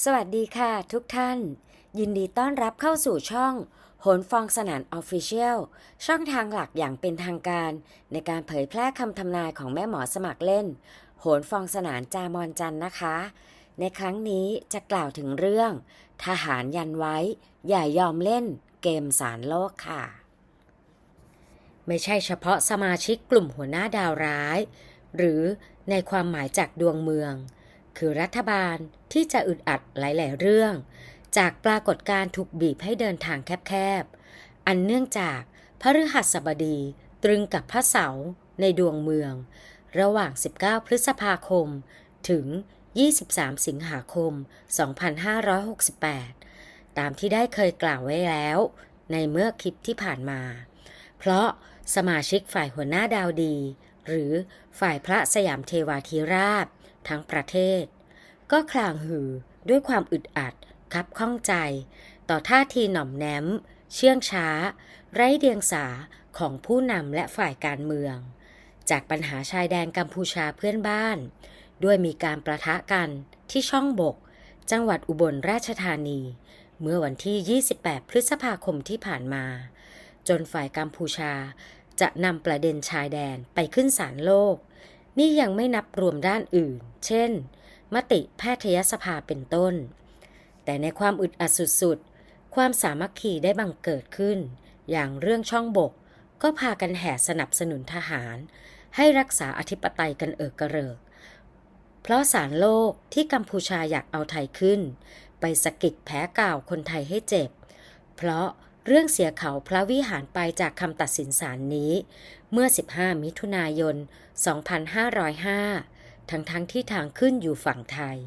สวัสดีค่ะ ทุกท่าน ยินดีต้อนรับเข้าสู่ช่องโหนฟองสนานออฟฟิเชียลช่องทางหลักอย่างเป็นทางการ ในการเผยแพร่คำทำนายของแม่หมอสมัครเล่น โหนฟองสนานจามอนจันนะคะ ในครั้งนี้จะกล่าวถึงเรื่อง ทหารยันไว้ อย่ายอมเล่นเกมสารโลกค่ะ ไม่ใช่เฉพาะสมาชิกกลุ่มหัวหน้าดาวร้าย หรือในความหมายจากดวงเมือง คือรัฐบาลที่จะอึดอัดหลาย ๆ เรื่อง จากปรากฏการณ์ถูกบีบให้เดินทางแคบ ๆ อันเนื่องจากพฤหัสบดีตรึงกับพระเสาในดวงเมือง ระหว่าง 19 พฤษภาคม ถึง 23 สิงหาคม 2568 ตามที่ได้เคยกล่าวไว้แล้ว ในเมื่อคลิปที่ผ่านมา เพราะสมาชิกฝ่ายหัวหน้าดาวดี หรือฝ่ายพระสยามเทวาธิราช ทั้งประเทศ ก็คลางหือด้วยความอึดอัดคับข้องใจ ต่อท่าทีหน่อมแนม เชื่องช้า ไร้เดียงสาของผู้นำและฝ่ายการเมือง จากปัญหาชายแดนกัมพูชาเพื่อนบ้าน ด้วยมีการประทะกันที่ช่องบก จังหวัดอุบลราชธานี เมื่อวันที่ 28 พฤษภาคมที่ผ่านมา จนฝ่ายกัมพูชาจะนำประเด็นชายแดนไปขึ้นศาลโลก นี่ยังไม่นับรวมด้านอื่น เช่น มติแพทยสภาเป็นต้น แต่ในความอึดอัดสุดๆ ความสามัคคีได้บังเกิดขึ้น อย่างเรื่องช่องบก ก็พากันแห่สนับสนุนทหาร ให้รักษาอธิปไตยกันเอิกกระเริก เพราะสารโลกที่กัมพูชาอยากเอาไทยขึ้น ไปสะกิดแผลเก่าคนไทยให้เจ็บ เพราะ เรื่องเสียเขาพระวิหารไปจากคำตัดสินศาลนี้ เมื่อ 15 มิถุนายน 2505 ทั้งทั้งๆที่ทางขึ้นอยู่ฝั่งไทย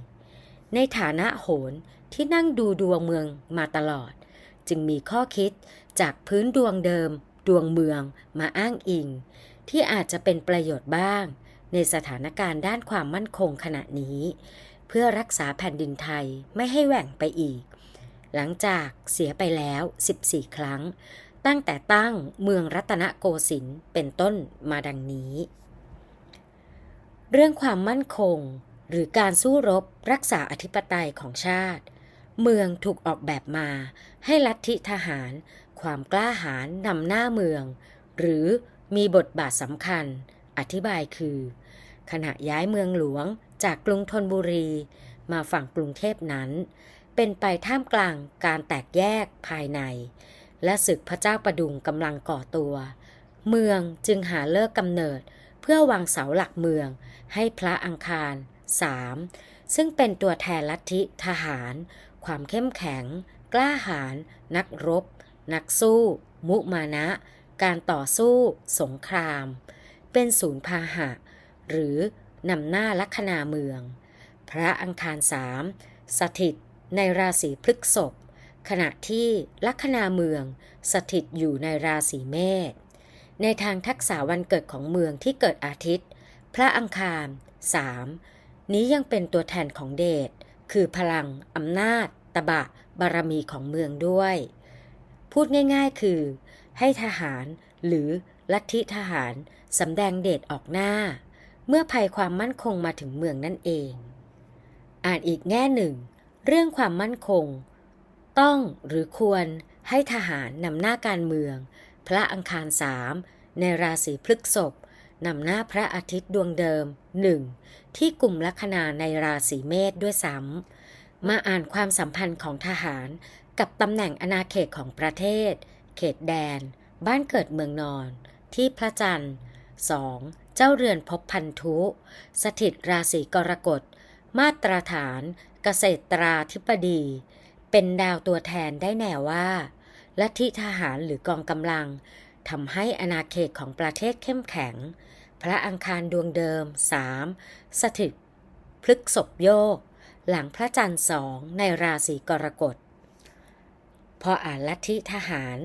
ในฐานะโหนที่นั่งดูดวงเมืองมาตลอด จึงมีข้อคิดจากพื้นดวงเดิม ดวงเมืองมาอ้างอิง ที่อาจจะเป็นประโยชน์บ้าง ในสถานการณ์ด้านความมั่นคงขณะนี้ เพื่อรักษาแผ่นดินไทยไม่ให้แหว่งไปอีก หลังจากเสียไปแล้ว 14 ครั้ง ตั้งแต่ตั้งเมืองรัตนโกสินทร์เป็นต้นมาดังนี้ เรื่องความมั่นคงหรือการสู้รบรักษาอธิปไตยของชาติ เมืองถูกออกแบบมา ให้ลัทธิทหาร ความกล้าหาญนำหน้าเมือง หรือมีบทบาทสำคัญ อธิบายคือ ขณะย้ายเมืองหลวงจากกรุงธนบุรี มาฝั่งกรุงเทพนั้น เป็นไปท่ามกลางการแตกแยกภายใน และศึกพระเจ้าประดุงกำลังก่อตัว เมืองจึงหาเลิกกำเนิดเพื่อวางเสาหลักเมืองให้พระอังคาร 3. ซึ่งเป็นตัวแทนลัทธิทหาร ความเข้มแข็ง กล้าหาญนักรบ นักสู้ มุมานะ การต่อสู้ สงคราม เป็นศูนย์พาหะ หรือนำหน้าลัคนาเมือง พระอังคารสามสถิต ในราศีพฤษภขณะที่ลัคนาเมืองสถิตอยู่ในราศีเมษในทางทักษะวันเกิดของเมืองที่เกิดอาทิตย์ พระอังคาร 3. นี้ยังเป็นตัวแทนของเดช คือพลัง อำนาจ ตบะ บารมีของเมืองด้วย พูดง่ายๆคือ ให้ทหารหรือลัทธิทหารสำแดงเดชออกหน้า เมื่อภัยความมั่นคงมาถึงเมืองนั่นเอง อ่านอีกแง่หนึ่ง เรื่องความมั่นคง ต้องหรือควรให้ทหารนำหน้าการเมือง พระอังคารสามในราศีพฤกษภนำหน้าพระอาทิตย์ดวงเดิมหนึ่งที่กลุ่มลัคนาในราศีเมษด้วยซ้ำมาอ่านความสัมพันธ์ของทหาร กับตำแหน่งอาณาเขตของประเทศ เขตแดน บ้านเกิดเมืองนอน ที่พระจันทร์ 2. เจ้าเรือนพบพันธุ สถิตราศีกรกฎ มาตรฐานเกษตราธิบดี เป็นดาวตัวแทนได้แน่ว่าลัทธิทหารหรือกองกำลังทำให้อาณาเขตของประเทศเข้มแข็ง พระอังคารดวงเดิม 3. สถิตพฤกษบโยก หลังพระจันทร์สองในราศีกรกฎ พออ่านลัทธิทหาร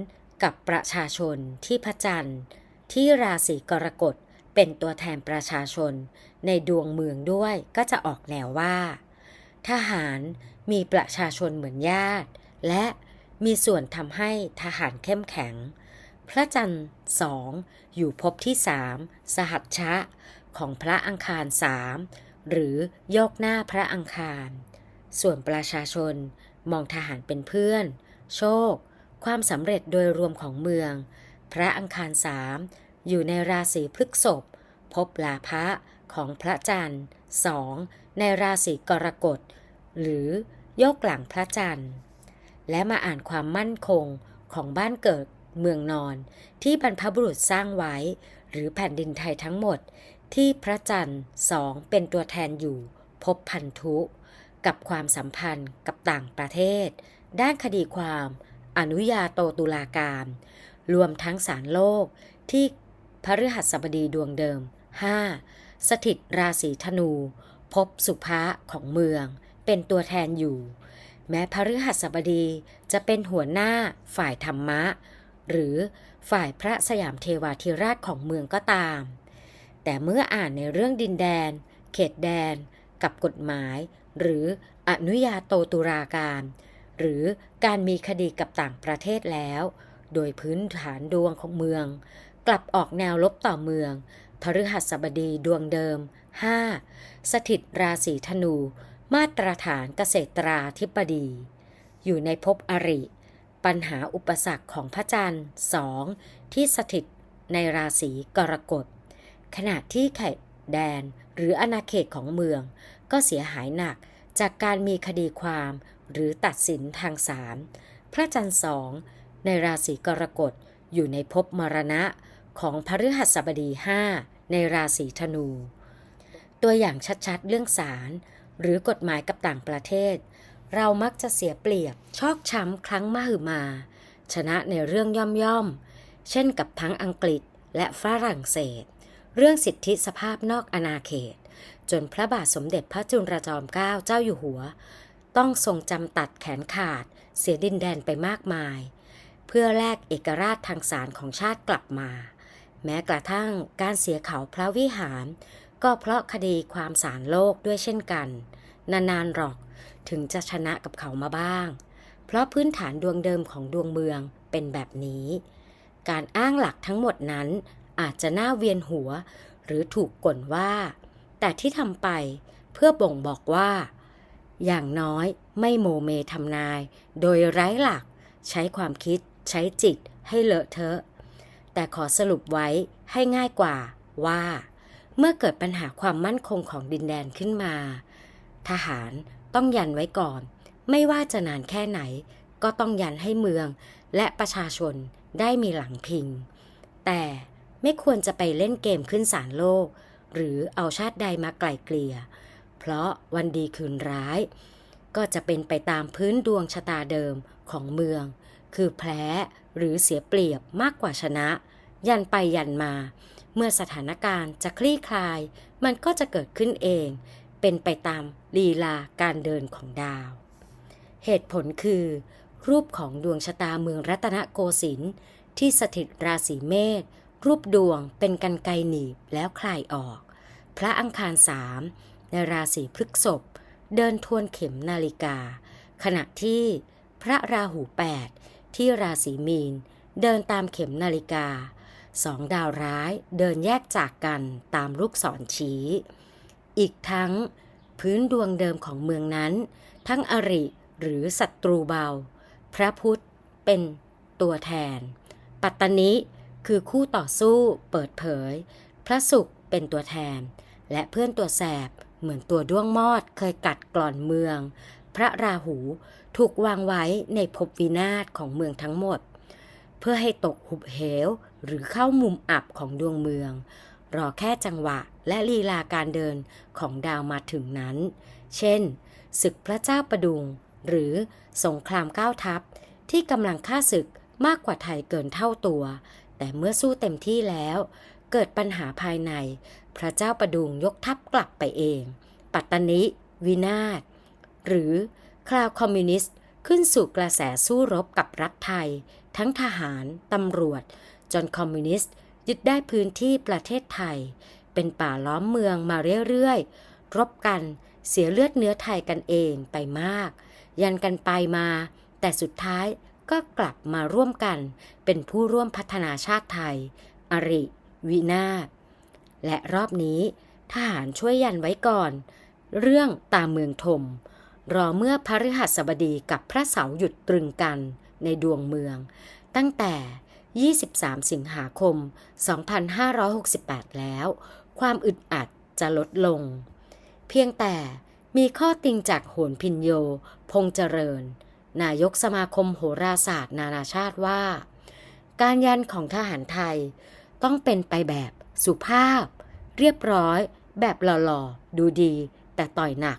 กับประชาชนที่พระจันทร์ที่ราศีกรกฎ เป็นตัวแทนประชาชน ในดวงเมืองด้วยก็จะออกแนวว่า ทหารมีประชาชนเหมือนญาติ และมีส่วนทำให้ทหารเข้มแข็ง พระจันทร์สองอยู่ภพที่สามสหัชชะ ของพระอังคารสามหรือโยกหน้าพระอังคาร ส่วนประชาชนมองทหารเป็นเพื่อน โชค ความสำเร็จโดยรวมของเมือง พระอังคารสาม อยู่ในราศีพฤกษภพบลาภะของพระจันทร์สองในราศีกรกฎ หรือโยกหลังพระจันทร์ และมาอ่านความมั่นคงของบ้านเกิดเมืองนอน ที่บรรพบุรุษสร้างไว้ หรือแผ่นดินไทยทั้งหมด ที่พระจันทร์สองเป็นตัวแทนอยู่ พบพันธุ กับความสัมพันธ์กับต่างประเทศ ด้านคดีความ อนุญาโตตุลาการ รวมทั้งศาลโลกที่ พฤหัสบดีดวงเดิม 5. สถิตราศีธนู พบสุภะของเมือง เป็นตัวแทนอยู่ แม้พฤหัสบดีจะเป็นหัวหน้าฝ่ายธรรมะ หรือฝ่ายพระสยามเทวาธิราชของเมืองก็ตาม แต่เมื่ออ่านในเรื่องดินแดน เขตแดน กับกฎหมาย หรืออนุญาโตตุลาการ หรือการมีคดีกับต่างประเทศแล้ว โดยพื้นฐานดวงของเมือง กลับออกแนวลบต่อเมืองพฤหัสบดีดวงเดิม 5. สถิตราศีธนู มาตรฐานเกษตราธิบดี อยู่ในภพอริ ปัญหาอุปสรรคของพระจันทร์ 2. ที่สถิตในราศีกรกฎ ขณะที่ไข่แดนหรืออาณาเขตของเมือง ก็เสียหายหนักจากการมีคดีความหรือตัดสินทางศาล พระจันทร์สองในราศีกรกฎอยู่ในภพมรณะ ของพฤหัสบดี 5 ในราศีธนู ตัวอย่างชัดๆ เรื่องศาลหรือกฎหมายกับต่างประเทศ เรามักจะเสียเปรียบชอกช้ำครั้งมหึมา ชนะในเรื่องย่อมๆ เช่นกับทั้งอังกฤษและฝรั่งเศส เรื่องสิทธิสภาพนอกอาณาเขต จนพระบาทสมเด็จพระจุลจอมเกล้าเจ้าอยู่หัว ต้องทรงจำตัดแขนขาด เสียดินแดนไปมากมาย เพื่อแลกเอกราชทางศาลของชาติกลับมา แม้กระทั่งการเสียเขาพระวิหาร ก็เพราะคดีความศาลโลกด้วยเช่นกัน นานๆหรอกถึงจะชนะกับเขามาบ้าง เพราะพื้นฐานดวงเดิมของดวงเมืองเป็นแบบนี้ การอ้างหลักทั้งหมดนั้นอาจจะน่าเวียนหัว หรือถูกก่นว่า แต่ที่ทำไปเพื่อบ่งบอกว่า อย่างน้อยไม่โมเมทำนาย โดยไร้หลัก ใช้ความคิด ใช้จิตให้เลอะเทอะ แต่ขอสรุปไว้ให้ง่ายกว่าว่า เมื่อเกิดปัญหาความมั่นคงของดินแดนขึ้นมา ทหารต้องยันไว้ก่อน ไม่ว่าจะนานแค่ไหน ก็ต้องยันให้เมือง และประชาชนได้มีหลังพิง แต่ไม่ควรจะไปเล่นเกมขึ้นศาลโลก หรือเอาชาติใดมาไกล่เกลี่ย เพราะวันดีคืนร้าย ก็จะเป็นไปตามพื้นดวงชะตาเดิมของเมือง คือแพ้หรือเสียเปรียบมากกว่าชนะ ยันไปยันมา เมื่อสถานการณ์จะคลี่คลาย มันก็จะเกิดขึ้นเอง เป็นไปตามลีลาการเดินของดาว เหตุผลคือ รูปของดวงชะตาเมืองรัตนโกสินทร์ที่สถิตราศีเมษรูปดวงเป็นกันไกหนีบแล้วคลายออก พระอังคารสามในราศีพฤกษภเดินทวนเข็มนาฬิกา ขณะที่พระราหูแปดที่ราศีมีน เดินตามเข็มนาฬิกา สองดาวร้ายเดินแยกจากกันตามลูกศรชี้ อีกทั้ง พื้นดวงเดิมของเมืองนั้น ทั้งอริหรือศัตรูเบา พระพุทธเป็นตัวแทน ปัตตนิคือคู่ต่อสู้เปิดเผย พระศุกร์เป็นตัวแทน และเพื่อนตัวแสบเหมือนตัวด้วงมอดเคยกัดกร่อนเมือง พระราหูถูกวางไว้ในภพวินาศของเมืองทั้งหมด เพื่อให้ตกหุบเหว หรือเข้ามุมอับของดวงเมือง รอแค่จังหวะและลีลาการเดินของดาวมาถึงนั้น เช่น ศึกพระเจ้าประดุง หรือสงครามก้าวทัพ ที่กำลังฆ่าศึกมากกว่าไทยเกินเท่าตัว แต่เมื่อสู้เต็มที่แล้ว เกิดปัญหาภายใน พระเจ้าประดุงยกทัพกลับไปเอง ปัตตนิ วินาศหรือคราวคอมมิวนิสต์ขึ้นสู่กระแสสู้รบกับรัฐไทย ทั้งทหาร ตำรวจ จนคอมมิวนิสต์ยึดได้พื้นที่ประเทศไทย เป็นป่าล้อมเมืองมาเรื่อยๆ รบกันเสียเลือดเนื้อไทยกันเองไปมาก ยันกันไปมา แต่สุดท้ายก็กลับมาร่วมกัน เป็นผู้ร่วมพัฒนาชาติไทย อริ วินาศและรอบนี้ทหารช่วยยันไว้ก่อน เรื่องตามเมืองถมรอเมื่อพฤหัสบดีกับพระเสาหยุดตรึงกันในดวงเมือง ตั้งแต่ 23 สิงหาคม 2568 แล้ว ความอึดอัดจะลดลง เพียงแต่มีข้อติงจากโหนพินโย พงเจริญ นายกสมาคมโหราศาสตร์นานาชาติว่า การยันของทหารไทย ต้องเป็นไปแบบสุภาพ เรียบร้อย แบบหล่อๆ ดูดี แต่ต่อยหนัก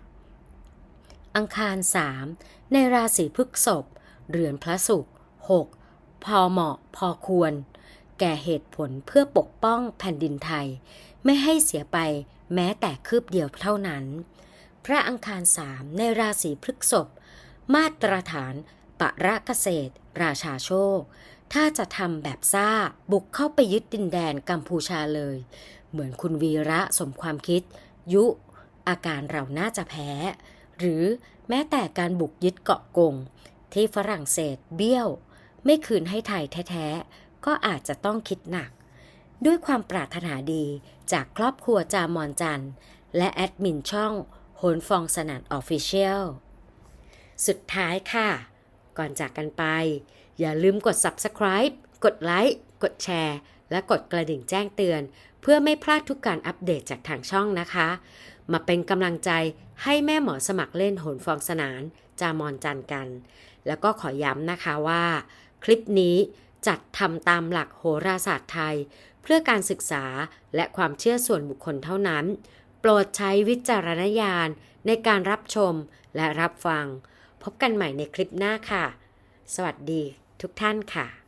อังคาร 3 ในราศีพฤษภเรือนพระศุกร์6 พอเหมาะพอควร แก่เหตุผลเพื่อปกป้องแผ่นดินไทย ไม่ให้เสียไปแม้แต่คืบเดียวเท่านั้น พระอังคารสามในราศีพฤกษภมาตรฐานปะระเกษตร ราชาโชค ถ้าจะทำแบบซ่าบุกเข้าไปยึดดินแดนกัมพูชาเลย เหมือนคุณวีระสมความคิด ยุ อาการเราน่าจะแพ้ หรือแม้แต่การบุกยึดเกาะกง ที่ฝรั่งเศสเบี้ยว ไม่คืนให้ไทยแท้ๆ ก็อาจจะต้องคิดหนัก ด้วยความปรารถนาดีจากครอบครัวจามอนจันทร์และแอดมินช่องโหนฟองสนันออฟฟิเชียลสุดท้ายค่ะ ก่อนจากกันไป อย่าลืมกด subscribe กดไลค์กดแชร์และกดกระดิ่งแจ้งเตือน เพื่อไม่พลาดทุกการอัปเดตจากทางช่องนะคะ มาเป็นกำลังใจให้แม่หมอสมัครเล่นโหนฟองสนานจามอนจันกัน แล้วก็ขอย้ำนะคะว่า คลิปนี้จัดทำตามหลักโหราศาสตร์ไทย เพื่อการศึกษาและความเชื่อส่วนบุคคลเท่านั้น โปรดใช้วิจารณญาณในการรับชมและรับฟัง พบกันใหม่ในคลิปหน้าค่ะ สวัสดีทุกท่านค่ะ